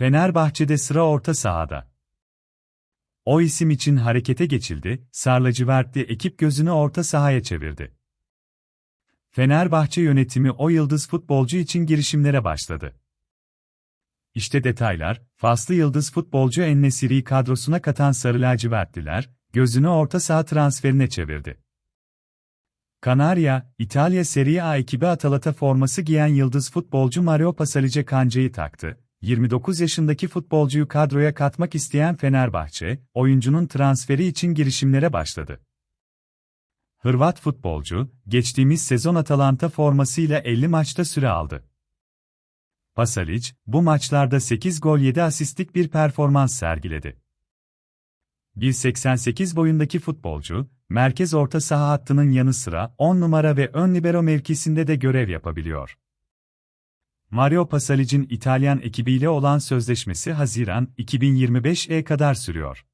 Fenerbahçe'de sıra orta sahada. O isim için harekete geçildi, Sarlacıvertli ekip gözünü orta sahaya çevirdi. Fenerbahçe yönetimi o yıldız futbolcu için girişimlere başladı. İşte detaylar, Faslı yıldız futbolcu Ennesiri'yi kadrosuna katan Sarı Lacivertliler, gözünü orta saha transferine çevirdi. Kanarya, İtalya Serie A ekibi Atalanta forması giyen yıldız futbolcu Mario Pasalice kancayı taktı. 29 yaşındaki futbolcuyu kadroya katmak isteyen Fenerbahçe, oyuncunun transferi için girişimlere başladı. Hırvat futbolcu, geçtiğimiz sezon Atalanta formasıyla 50 maçta süre aldı. Pasalic, bu maçlarda 8 gol 7 asistlik bir performans sergiledi. 1.88 boyundaki futbolcu, merkez orta saha hattının yanı sıra 10 numara ve ön libero mevkisinde de görev yapabiliyor. Mario Pasalic'in İtalyan ekibiyle olan sözleşmesi Haziran 2025'e kadar sürüyor.